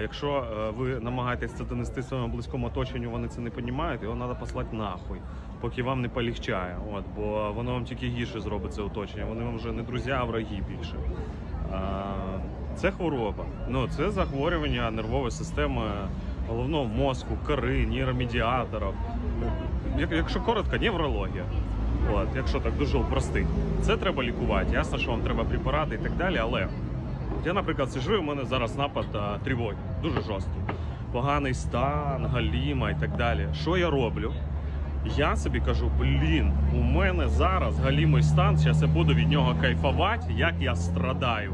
якщо е, ви намагаєтесь це донести своєму близькому оточенню, вони це не розуміють, його треба послати нахуй, поки вам не полегчає. От, бо воно вам тільки гірше зробить це оточення. Вони вам вже не друзі, а враги більше. Це хвороба. Ну, це захворювання нервової системи головного мозку, кори, нейромедіаторів. Як- Якщо коротко, неврологія. От, якщо так дуже упростити. Це треба лікувати. Ясно, що вам треба препарати і так далі, але я, наприклад, сижу, і у мене зараз напад а, тривоги, дуже жорсткий. Поганий стан, галіма і так далі. Що я роблю? Я собі кажу, блін, у мене зараз галімий стан, зараз я буду від нього кайфувати, як я страдаю.